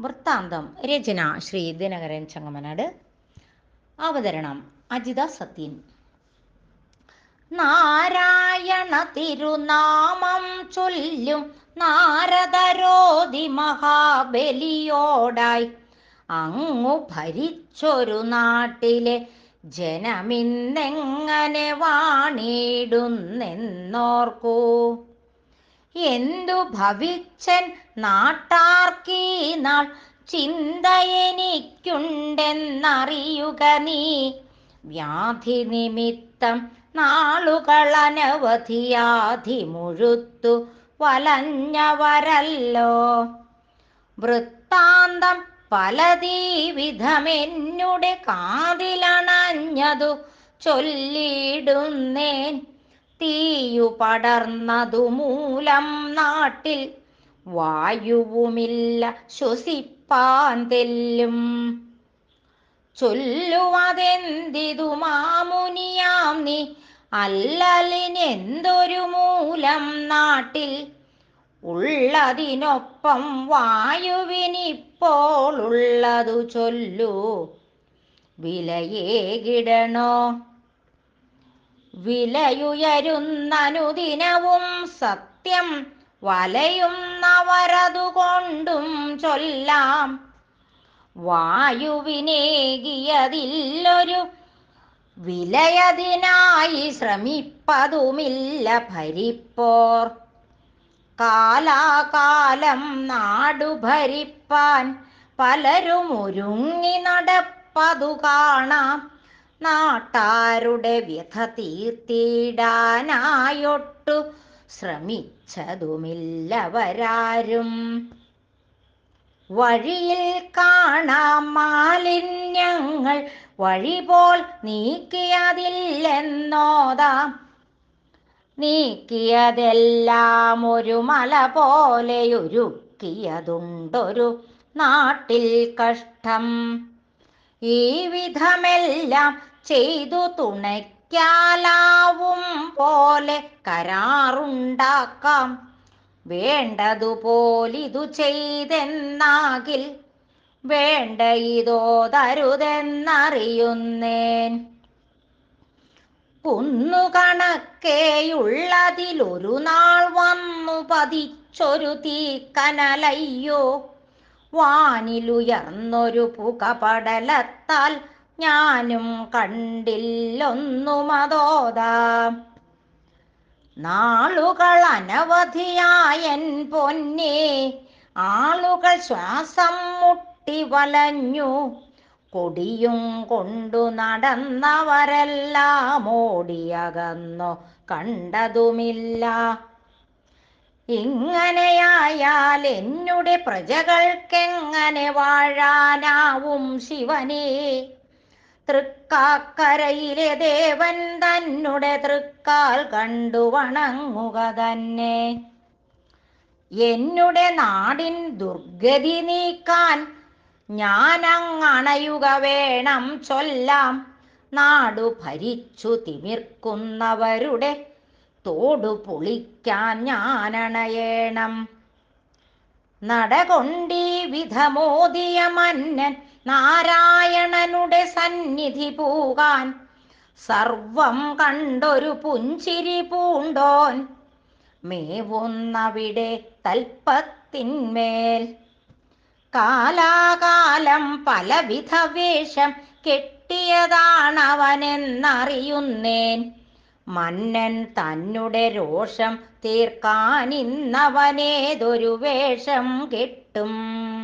വൃത്താന്തം. രചന ശ്രീ ദിനകരൻ ചങ്ങമനാട്. അവതരണം അജിത സത്യൻ നാരായണ തിരുനാമം ചൊല്ലും നാരദരോധി മഹാബലിയോടായി. അങ്ങു ഭരിച്ചൊരു നാട്ടിലെ ജനമിന്നെങ്ങനെ വാണിടുന്നെന്നോർക്കൂ. എന്തു ഭവിച്ചൻ നാട്ടാർക്കീ നാൾ ചിന്ത എനിക്കുണ്ടെന്നറിയുക നീ. വ്യാധി നിമിത്തം നാളുകൾ അനവധിയാധി മുഴുത്തു വലഞ്ഞവരല്ലോ. വൃത്താന്തം പലതീവിധമെന്നുടെ കാതിലണഞ്ഞതു ചൊല്ലിടുന്നേൻ തീയു പടർന്നതു മൂലം നാട്ടിൽ വായുവുമില്ല ശ്വസിപ്പാൻ തെല്ലും. ചൊല്ലുവതെന്തിതു മാമുനിയാം നീ? അല്ലലിനെന്തൊരു മൂലം നാട്ടിൽ? ഉള്ളതിനൊപ്പം വായുവിനിപ്പോൾ ഉള്ളതു ചൊല്ലു. വിലയേകിടണോ? വിലയുയരുന്നനുദിനവും സത്യം വലയുന്നവരതുകൊണ്ടും ചൊല്ലാം. വായുവിനേകിയതില്ലൊരു വിലയതിനായി ശ്രമിപ്പതുമില്ല ഭരിപ്പോർ. കാലാകാലം നാടു ഭരിപ്പാൻ പലരും ഒരുങ്ങി നടപ്പതു കാണാം. നാട്ടാരുടെ വ്യഥ തീർത്തിടാനായൊട്ടു ശ്രമിച്ചതുമില്ലവരാരും. വഴിയിൽ കാണാം മാലിന്യങ്ങൾ വഴി പോൽ നീക്കിയതില്ലെന്നോതാം. നീക്കിയതെല്ലാം ഒരു മല പോലെയൊരുക്കിയതുണ്ടൊരു നാട്ടിൽ കഷ്ടം. ഈ വിധമെല്ലാം ചെയ്തു തുണയ്ക്കാലാവും പോലെ കരാറുണ്ടാക്കാം. വേണ്ടതുപോലിതു ചെയ്തെന്നാകിൽ വേണ്ട ഇതോ തരുതെന്നറിയുന്നേൻ കുന്നുകണക്കേയുള്ളതിലൊരു നാൾ വന്നു പതിച്ചൊരു തീക്കനലയ്യോ. വാനിലുയർന്നൊരു പുകപടലത്താൽ ഞാനും കണ്ടില്ലൊന്നുമതോത. നാളുകൾ അനവധിയായൻ പൊന്നെ ആളുകൾ ശ്വാസം മുട്ടി വലഞ്ഞു. കൊടിയും കൊണ്ടു നടന്നവരെല്ലാം ഓടിയകന്നു കണ്ടതുമില്ല. ഇങ്ങനെയായാൽ എന്നുടെ പ്രജകൾക്കെങ്ങനെ വാഴാനാവും ശിവനേ? തൃക്കാക്കരയിലെ ദേവൻ തന്നെ തൃക്കാൽ കണ്ടു വണങ്ങുക തന്നെ. എന്നുടെ നാടിൻ ദുർഗതി നീക്കാൻ ഞാനങ്ങണയുക വേണം ചൊല്ലാം. നാടു ഭരിച്ചു തിമിർക്കുന്നവരുടെ തോടു പൊളിക്കാൻ ഞാനണയേണം. നടകൊണ്ടീ വിധമോദിയ മന്നൻ നാരായണനുടെ സന്നിധി പൂകാൻ സർവം കണ്ടൊരു പുഞ്ചിരി പൂണ്ടോൻ മേവുന്നവിടെ തൽപ്പത്തിന്മേൽ. കാലാകാലം പലവിധ വേഷം കെട്ടിയതാണവനെന്നറിയുന്നേൻ. മന്നൻ തന്നുടെ രോഷം തീർക്കാനിന്നവനേതൊരു വേഷം കെട്ടും.